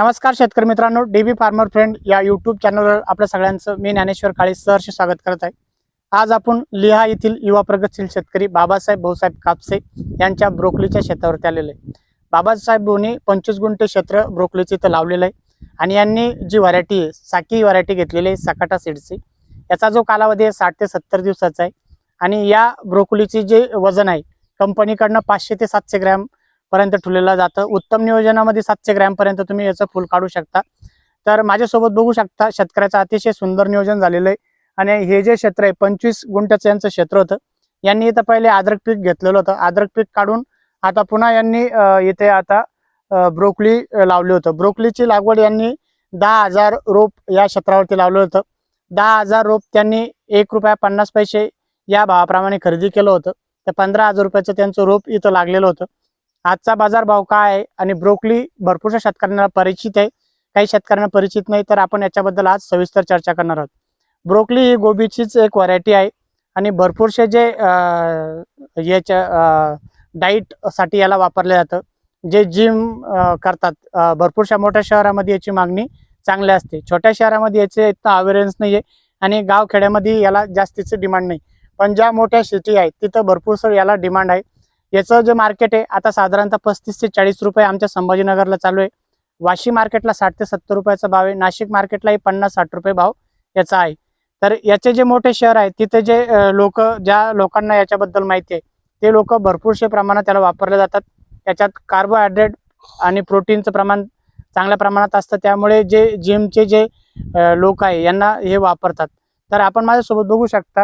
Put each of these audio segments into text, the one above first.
नमस्कार शेतकरी मित्रांनो डीबी फार्मर फ्रेंड या यूट्यूब चॅनलवर आपल्या सगळ्यांचं मी ज्ञानेश्वर काळे सहर्ष स्वागत करत आहे. आज आपण लिहा येथील युवा प्रगतशील शेतकरी बाबासाहेब भाऊसाहेब कापसे यांच्या ब्रोकलीच्या शेतावरती आलेले आहे. बाबासाहेब भाऊनी पंचवीस गुंठे क्षेत्र ब्रोकलीचे इथं लावलेलं आहे आणि यांनी जी व्हरायटी आहे साकी व्हरायटी घेतलेली आहे सकाटा सीडची याचा जो कालावधी आहे साठ ते सत्तर दिवसाचा आहे. आणि या ब्रोकलीचे जे वजन आहे कंपनीकडनं पाचशे ते सातशे ग्रॅम पर्यंत ठेवलेलं जातं. उत्तम नियोजनामध्ये सातशे ग्रॅमपर्यंत तुम्ही याचं फूल काढू शकता. तर माझ्यासोबत बघू शकता शेतकऱ्याचं अतिशय सुंदर नियोजन झालेलं आहे. आणि हे जे क्षेत्र आहे पंचवीस गुंठ्याचं यांचं क्षेत्र होतं. यांनी इथं पहिले आद्रक पीक घेतलेलं होतं. आद्रक पीक काढून आता पुन्हा यांनी इथे आता ब्रोकली लावली होतं. ब्रोकलीची लागवड यांनी दहा हजार रोप या क्षेत्रावरती लावलं होतं. दहा हजार रोप त्यांनी एक रुपया पन्नास पैसे या भावाप्रमाणे खरेदी केलं होतं. तर पंधरा हजार रुपयाचं त्यांचं रोप इथं लागलेलं होतं. आजचा बाजार भाव काय आहे आणि ब्रोकली भरपूरशा शेतकऱ्यांना परिचित आहे. काही शेतकऱ्यांना परिचित नाही तर आपण याच्याबद्दल आज सविस्तर चर्चा करणार आहोत. ब्रोकली ही गोबीचीच एक व्हरायटी आहे आणि भरपूरसे जे याच्या डाईटसाठी याला वापरलं जातं. जे जिम करतात. भरपूरशा मोठ्या शहरामध्ये याची मागणी चांगली असते. छोट्या शहरामध्ये याचे इतकं अवेअरन्स नाही आहे आणि गाव खेड्यामध्ये याला जास्तीचं डिमांड नाही. पण ज्या मोठ्या सिटी आहेत तिथं भरपूरसं याला डिमांड आहे. याचं जे मार्केट आहे आता साधारणतः पस्तीस ते चाळीस रुपये आमच्या संभाजीनगरला चालू आहे. वाशी मार्केटला साठ ते सत्तर रुपयाचा भाव आहे. नाशिक मार्केटलाही पन्नास साठ रुपये भाव याचा आहे. तर याचे जे मोठे शहर आहेत तिथे जे लोक ज्या लोकांना याच्याबद्दल माहिती आहे ते लोक भरपूरशे प्रमाणात त्याला वापरले जातात. त्याच्यात कार्बोहायड्रेट आणि प्रोटीनचं प्रमाण चांगल्या प्रमाणात असतं. त्यामुळे जे जिमचे जे लोक आहे यांना हे वापरतात. तर आपण माझ्यासोबत बघू शकता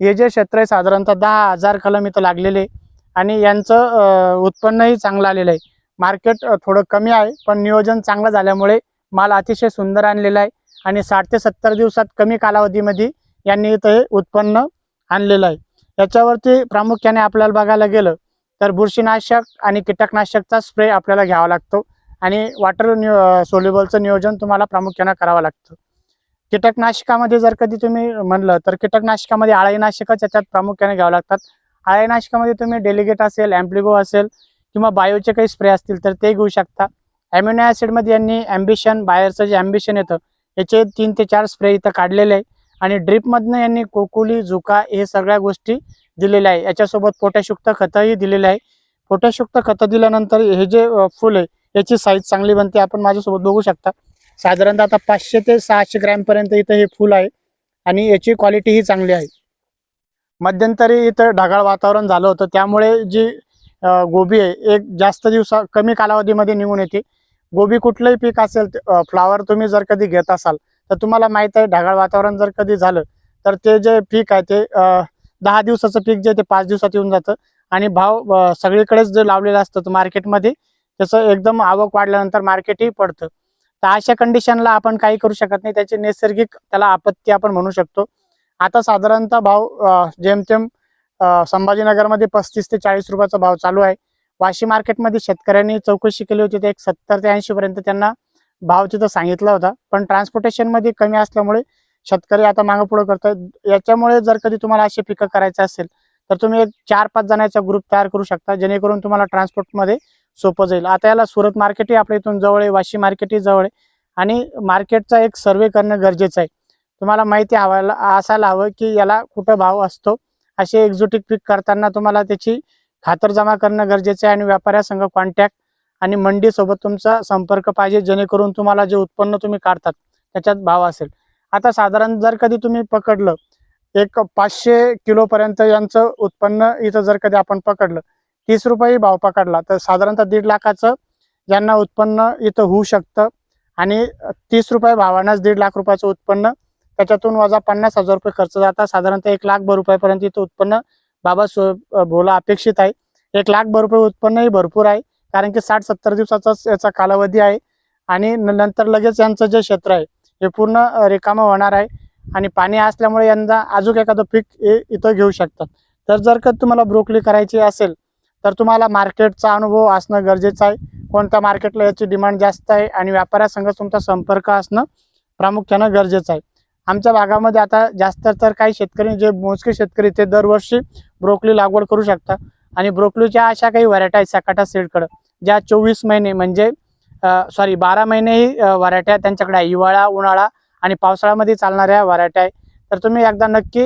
हे जे क्षेत्र आहे साधारणतः दहा हजार कलम इथं लागलेले आहे. आणि यांचं उत्पन्नही चांगलं आलेलं आहे. मार्केट थोडं कमी आहे पण नियोजन चांगलं झाल्यामुळे माल अतिशय सुंदर आणलेला आहे आणि साठ ते सत्तर दिवसात कमी कालावधीमध्ये यांनी इथं हे उत्पन्न आणलेलं आहे. याच्यावरती प्रामुख्याने आपल्याला बघायला गेलं तर बुरशीनाशक आणि कीटकनाशकचा स्प्रे आपल्याला घ्यावा लागतो आणि वॉटर न्यू सोल्युबलचं नियोजन तुम्हाला प्रामुख्यानं करावं लागतं. कीटकनाशकामध्ये जर कधी तुम्ही म्हणलं तर कीटकनाशकामध्ये आळीनाशकच याच्यात प्रामुख्याने घ्यावं लागतात. आळीनाशकामध्ये तुम्ही डेलिगेट असेल ॲम्प्लिगो असेल किंवा बायोचे काही स्प्रे असतील तर ते घेऊ शकता. ॲम्युनो ॲसिडमध्ये यांनी ॲम्बिशन बायरचं जे ॲम्बिशन येतं याचे तीन ते चार स्प्रे इथं काढलेले आहे. आणि ड्रिपमधनं यांनी कोकुली झुका हे सगळ्या गोष्टी दिलेल्या आहे. याच्यासोबत पोटॅशयुक्त खतंही दिलेलं आहे. पोटॅशयुक्त खतं दिल्यानंतर हे जे फुल आहे याची साईज चांगली बनते. आपण माझ्यासोबत बघू शकता. साधारणतः आता पाचशे ते सहाशे ग्रॅमपर्यंत इथं हे फुल आहे. आणि याची क्वालिटीही चांगली आहे. मध्यंतरी इथं ढगाळ वातावरण झालं होतं. त्यामुळे जी गोबी आहे एक जास्त दिवसा कमी कालावधीमध्ये निघून येते. गोबी कुठलंही पीक असेल फ्लावर तुम्ही जर कधी घेत असाल तर तुम्हाला माहीत आहे ढगाळ वातावरण जर कधी झालं तर ते जे पीक आहे ते दहा दिवसाचं पीक जे ते पाच दिवसात येऊन जातं. आणि भाव सगळीकडेच जे लावलेलं असतं तर मार्केटमध्ये त्याचं एकदम आवक वाढल्यानंतर मार्केटही पडतं. तर अशा कंडिशनला आपण काही करू शकत नाही. त्याची नैसर्गिक त्याला आपत्ती आपण म्हणू शकतो. आता साधारणतः भाव जेमतेम संभाजीनगरमध्ये पस्तीस ते चाळीस रुपयाचा भाव चालू आहे. वाशी मार्केटमध्ये शेतकऱ्यांनी चौकशी केली होती ते एक सत्तर ते ऐंशी पर्यंत त्यांना भाव तिथं सांगितला होता. पण ट्रान्सपोर्टेशनमध्ये कमी असल्यामुळे शेतकरी आता मागं पुढं करतात याच्यामुळे जर कधी तुम्हाला अशी पिकं करायचं असेल तर तुम्ही एक चार पाच जणांचा ग्रुप तयार करू शकता जेणेकरून तुम्हाला ट्रान्सपोर्टमध्ये सोपं जाईल. आता याला सुरत मार्केटही आपल्या इथून जवळ आहे वाशी मार्केटही जवळ आहे. आणि मार्केटचा एक सर्वे करणं गरजेचं आहे. तुम्हाला माहिती हवायला असायला हवं की याला कुठं भाव असतो. असे एक्झोटिक पीक करताना तुम्हाला त्याची खातर जमा करणं गरजेचं आहे आणि व्यापाऱ्यासंघ कॉन्टॅक्ट आणि मंडीसोबत तुमचा संपर्क पाहिजे जेणेकरून तुम्हाला जे उत्पन्न तुम्ही काढतात त्याच्यात भाव असेल. आता साधारण जर कधी तुम्ही पकडलं एक पाचशे किलोपर्यंत यांचं उत्पन्न इथं जर कधी आपण पकडलं तीस रुपये भाव पकडला तर साधारणतः दीड लाखाचं यांना उत्पन्न इथं होऊ शकतं आणि तीस रुपये भावानंच दीड लाख रुपयाचं उत्पन्न त्याच्यातून वजा पन्नास हजार रुपये खर्च जातात. साधारणतः एक लाख भर रुपयापर्यंत इथं उत्पन्न बाबा सो भोला अपेक्षित आहे. एक लाख भर रुपये उत्पन्नही भरपूर आहे. कारण की साठ सत्तर दिवसाचाच याचा कालावधी आहे. आणि नंतर लगेच यांचं जे क्षेत्र आहे हे पूर्ण रिकामं होणार आहे. आणि पाणी असल्यामुळे यंदा अजून एखादं पीक इथं घेऊ शकतात. तर जर का तुम्हाला ब्रोकली करायची असेल तर तुम्हाला मार्केटचा अनुभव असणं गरजेचं आहे. कोणत्या मार्केटला याची डिमांड जास्त आहे आणि व्यापाऱ्यासंग तुमचा संपर्क असणं प्रामुख्यानं गरजेचं आहे. आमच्या भागामध्ये आता जास्त तर काही शेतकरी जे मोजके शेतकरी ते दरवर्षी ब्रोकली लागवड करू शकतात. आणि ब्रोकलीच्या अशा काही व्हरायटी आहेत सकाटा सीडकडं ज्या चोवीस महिने म्हणजे सॉरी बारा महिनेही व्हरायट्या त्यांच्याकडे आहे. हिवाळा उन्हाळा आणि पावसाळ्यामध्ये चालणाऱ्या व्हरायट्या आहे. तर तुम्ही एकदा नक्की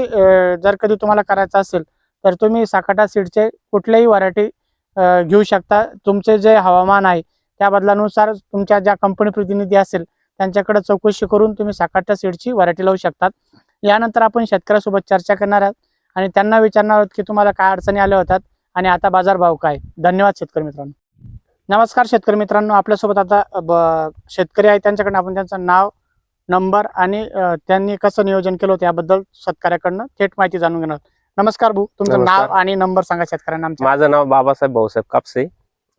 जर कधी तुम्हाला करायचं असेल तर तुम्ही साकाटा सीडचे कुठल्याही व्हरायटी घेऊ शकता. तुमचे जे हवामान आहे त्या बदलानुसार तुमच्या ज्या कंपनी प्रतिनिधी असेल त्यांच्याकडे चौकशी करून तुम्ही साकाटा सीडची व्हरायटी लावू शकतात. यानंतर आपण शेतकऱ्यासोबत चर्चा करणार आहोत आणि त्यांना विचारणार आहोत की तुम्हाला काय अडचणी आल्या होतात आणि आता बाजारभाव काय? धन्यवाद शेतकरी मित्रांनो. नमस्कार शेतकरी मित्रांनो आपल्यासोबत आता शेतकरी आहे त्यांच्याकडनं आपण त्यांचं नाव नंबर आणि त्यांनी कसं नियोजन केलं होतं याबद्दल शेतकऱ्याकडनं थेट माहिती जाणून घेणार. नमस्कार भाऊ तुमचं. नाव आणि नंबर सांगा शेतकऱ्यांना माझं नाव बाबासाहेब भाऊसाहेब कापसे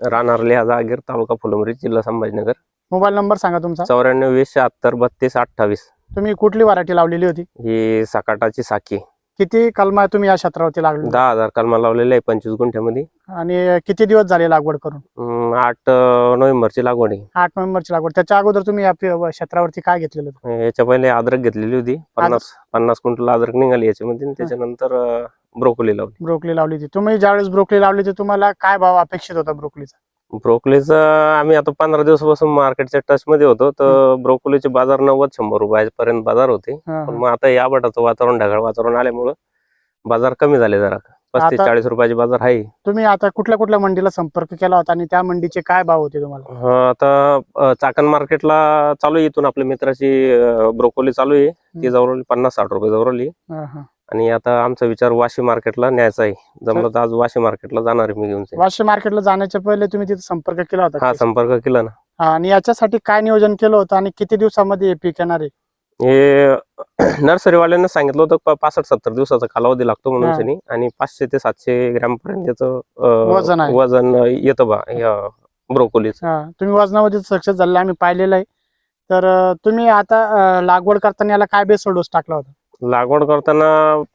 राहणार लिहा जागीर तालुका फुलंब्री जिल्हा संभाजीनगर. मोबाईल नंबर सांगा तुमचा. चौऱ्याण्णव वीस शहात्तर बत्तीस अठ्ठावीस. तुम्ही कुठली व्हरायटी लावलेली होती? ही सकाटाची साखी. किती कलमा तुम्ही या क्षेत्रावरती लागली? दहा हजार कलमा लावलेले आहे पंचवीस गुंठ्यामध्ये. आणि किती दिवस झाले लागवड करून? आठ नोव्हेंबरची लागवड आहे. आठ नोव्हेंबरची लागवड. त्याच्या अगोदर तुम्ही या क्षेत्रावरती काय घेतलेलं होतं? याच्या पहिले अद्रक घेतलेली होती. पन्नास पन्नास क्विंटल अद्रक निघाली याच्यामध्ये त्याच्यानंतर ब्रोकोली लावली. ब्रोकली लावली होती. तुम्ही ज्यावेळेस ब्रोकली लावली होती तुम्हाला काय भाव अपेक्षित होता ब्रोकलीचा? ब्रोकोलीचं आम्ही आता पंधरा दिवसापासून मार्केटच्या टच मध्ये होतो. तर ब्रोकोलीचे बाजार नव्वद शंभर रुपयापर्यंत बाजार होते. पण. मग आता या बटाचं वातावरण ढगाळ वातावरण आल्यामुळं बाजार कमी झाले जरा. पस्तीस चाळीस रुपयाचे बाजार आहे. तुम्ही आता कुठल्या कुठल्या मंडीला संपर्क केला होता आणि त्या मंडीचे काय भाव होते तुम्हाला? हा, आता चाकण मार्केटला चालू आहे इथून आपल्या मित्राची ब्रोकोली चालू आहे. ती जवळ पन्नास साठ रुपये जवळली हा. आणि आता आमचा विचार वाशी मार्केटला न्यायचा आहे जमलं तर आज वाशी मार्केटला जाणार आहे मी घेऊन. वाशी मार्केटला जाण्याच्या पहिले तुम्ही तिथे संपर्क केला होता हा का? संपर्क केला ना हा, आणि याच्यासाठी काय नियोजन केलं होतं आणि किती दिवसामध्ये हे पीक येणार आहे हे नर्सरीवाल्यांना सांगितलं होतं प- पासष्ट सत्तर दिवसाचा कालावधी लागतो म्हणून हा. त्यांनी आणि पाचशे ते सातशे ग्रॅम पर्यंत त्याचं अ, वजन आहे. वजन येतं बा या ब्रोकोलीच हा, तुम्ही वजनामध्ये सक्सेस झाले आम्ही पाहिलेलं आहे तर अं, तुम्ही आता अं, लागवड करताना याला काय बेसळ डोस टाकला होता लागवड करताना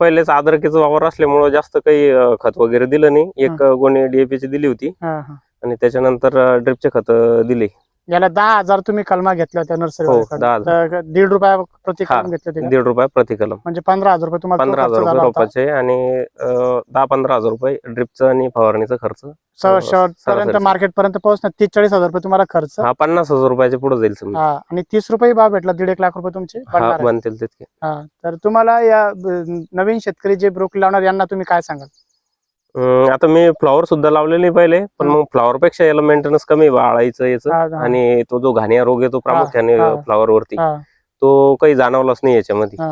पहिलेच आदरकीचा वावर असल्यामुळं जास्त काही अ, खत वगैरे दिलं नाही. एक गोणी डीएपी ची दिली होती. हा, हा. आणि त्याच्यानंतर ड्रिपचे खत दिले. याला दहा हजार तुम्ही कलमा घेतल्या होत्या नर्सरी हो, दहा हजार. दीड रुपया प्रति हा, कलम घेतले होते का? दीड रुपये प्रति कलम म्हणजे पंधरा हजार रुपये तुम्हाला तो पंधरा हजार रुपये झाला होता. रोपाचे आणि अ, दहा पंधरा हजार रुपये ड्रिपचं आणि फवारणीचा खर्च स- शेवटपर्यंत सरासरी. मार्केट पर्यंत पोहोचणार तीस चाळीस हजार रुपये तुम्हाला खर्च हा पन्नास हजार रुपयाचे पुढे जाईल समजा हा आणि तीस रुपये भाव भेटला दीड एक लाख रुपये तुमचे हा आहे. बनतील तितके हा तर तुम्हाला या ब- नवीन शेतकरी जे ब्रोकली लावणार यांना तुम्ही काय सांगाल आता मी फ्लॉवर सुद्धा लावलेली पहिले पण. मग फ्लॉवर पेक्षा याला मेंटेनन्स कमी आहे आळायचं याचं. आणि तो जो घाणिया रोग येतो प्रामुख्याने. फ्लॉवर वरती. तो काही जाणवलाच नाही याच्यामध्ये.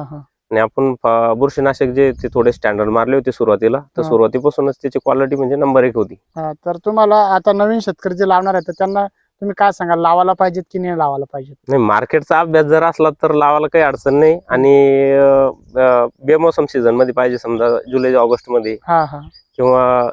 आणि आपण बुरशीनाशक जे ते थोडे स्टँडर्ड मारले होते सुरुवातीला तर. सुरुवातीपासूनच त्याची क्वालिटी म्हणजे नंबर एक होती. तर तुम्हाला आता नवीन शेतकरी जे लावणार आहेत तर त्यांना तुम्ही काय सांगाल? लावायला पाहिजेत की नाही लावायला पाहिजेत? नाही मार्केटचा अभ्यास जर असला तर लावायला काही अडचण नाही. आणि बेमोसम सीझनमध्ये पाहिजे समजा जुलै ऑगस्टमध्ये किंवा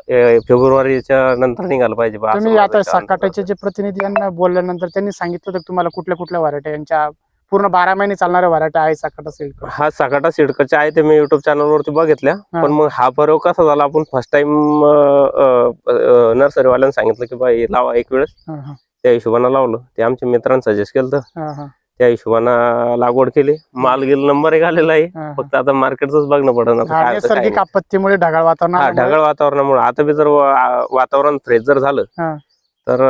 फेब्रुवारीच्या नंतर निघाला पाहिजे बा असं तुम्ही माझं आता एक अंदाज जे प्रतिनिधी यांना बोलल्यानंतर त्यांनी सांगितलं की तुम्हाला कुठल्या कुठल्या व्हरायटी यांच्या पूर्ण बारा महिने चालणाऱ्या व्हरायटी आहे सकाटा सिल्क हा सकाटा सिडकच्या आहे ते मी युट्यूब चॅनलवरती बघितल्या. हा. पण मग हा प्रयोग कसा झाला? आपण फर्स्ट टाइम नर्सरीवाल्यांना सांगितलं की बाई लावा एक वेळेस. त्या हिशोबानं लावलं. ते आमच्या मित्रांनी सजेस्ट केलं हा हा. त्या हिशोबानं लागवड केली. माल गेला नंबर एक आलेला आहे. फक्त आता मार्केटच बघणं नाही. आपत्तीमुळे ढगाळ वातावरण ढगाळ वातावरणामुळे. आता बी जर वातावरण फ्रेश जर झालं. तर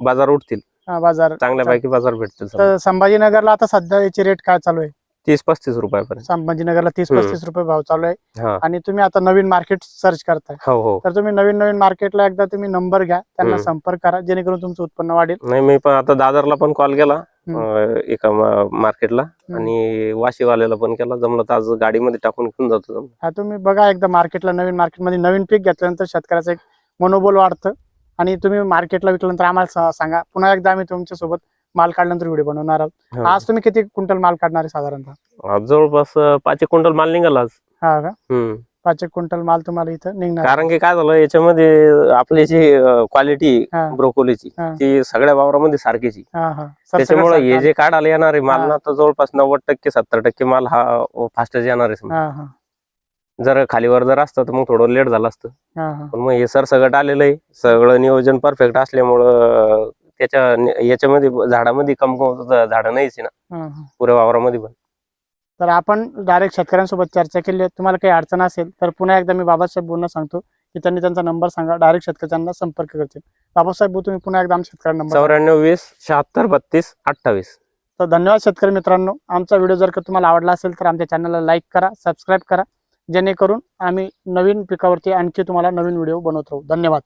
बाजार उठतील. बाजार चांगल्यापैकी बाजार भेटतील संभाजीनगरला आता सध्या याची रेट काय चालू आहे? तीस पस्तीस रुपयापर्यंत. संभाजीनगरला तीस हम्म. पस्तीस रुपये भाव चालू आहे. हा. आणि तुम्ही आता नवीन मार्केट सर्च करताय. हो हो. तर तुम्ही नवीन नवीन मार्केटला एकदा तुम्ही नंबर घ्या. त्यांना हम्म. संपर्क करा जेणेकरून तुमचं उत्पन्न वाढेल. नाही मी पण आता दादरला पण कॉल केला हम्म. अं, एका मार्केटला आणि वाशीवाल्याला पण केला. जमलं तर आज गाडीमध्ये टाकून घेऊन जातो जमलं. हा तुम्ही बघा एकदा मार्केटला नवीन मार्केटमध्ये नवीन पीक घेतल्यानंतर शेतकऱ्याचं एक मनोबल वाढतं. आणि तुम्ही मार्केटला विकल्यानंतर आम्हाला सा- सांगा. पुन्हा एकदा आम्ही तुमच्यासोबत माल काढल्यानंतर व्हिडिओ बनवणार आहोत हा. आज तुम्ही किती क्विंटल माल काढणार आहे साधारणतः आज जवळपास अं, पाच एक क्विंटल माल निघाला आज हा का हम्म. पाच एक क्विंटल माल तुम्हाला इथं निघणार आहे. कारण की काय झालं याच्यामध्ये आपली जी क्वालिटी हा. ब्रोकोलीची हा. ती सगळ्या वावरामध्ये सारखीची हा हा त्याच्यामुळे हे. जे काढायला येणार आहे माल हा. ना तर जवळपास नव्वद टक्के सत्तर टक्के माल हा फास्टच येणार आहे. हा हा जर खालीवर जर असतं तर मग थोडं लेट झालं असतं हा हा पण मग हे सर सगळं आलेलं आहे सगळं नियोजन परफेक्ट असल्यामुळं त्याच्या याच्यामध्ये झाडामध्ये कमकम झाडं नाहीच आहे ना. पुऱ्या वावरामध्ये पण. तर आपण डायरेक्ट शेतकऱ्यांसोबत चर्चा केली तुम्हाला काही अडचण असेल तर पुन्हा एकदा मी बाबासाहेब बोलणं सांगतो की त्यांनी त्यांचा नंबर सांगा डायरेक्ट शेतकऱ्यांना संपर्क करतील. बाबासाहेब तुम्ही पुन्हा एकदा शेतकऱ्यांना नंबर चौऱ्याण्णव वीस शहात्तर बत्तीस अठ्ठावीस. तर धन्यवाद शेतकरी मित्रांनो. आमचा व्हिडिओ जर का तुम्हाला आवडला असेल तर आमच्या चॅनलला लाईक करा सबस्क्राईब करा. जेणेकरून आम्ही नवीन पिकावरती आणखी तुम्हाला नवीन व्हिडिओ बनवत राहू. धन्यवाद.